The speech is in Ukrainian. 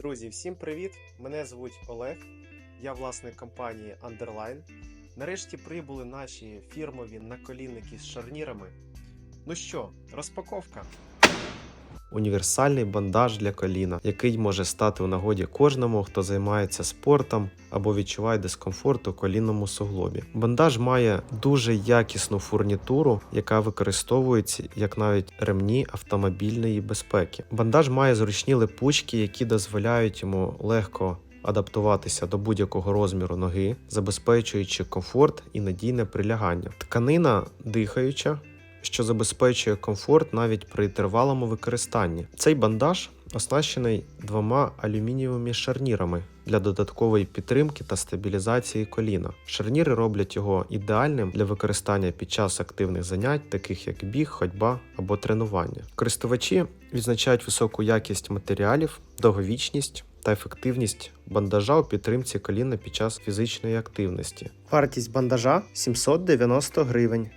Друзі, всім привіт! Мене звуть Олег, я власник компанії Underline. Нарешті прибули наші фірмові наколінники з шарнірами. Ну що, розпаковка. Універсальний бандаж для коліна, який може стати у нагоді кожному, хто займається спортом або відчуває дискомфорт у колінному суглобі. Бандаж має дуже якісну фурнітуру, яка використовується як навіть ремні автомобільної безпеки. Бандаж має зручні липучки, які дозволяють йому легко адаптуватися до будь-якого розміру ноги, забезпечуючи комфорт і надійне прилягання. Тканина дихаюча, що забезпечує комфорт навіть при тривалому використанні. Цей бандаж оснащений двома алюмінієвими шарнірами для додаткової підтримки та стабілізації коліна. Шарніри роблять його ідеальним для використання під час активних занять, таких як біг, ходьба або тренування. Користувачі відзначають високу якість матеріалів, довговічність та ефективність бандажа у підтримці коліна під час фізичної активності. Вартість бандажа 790 гривень.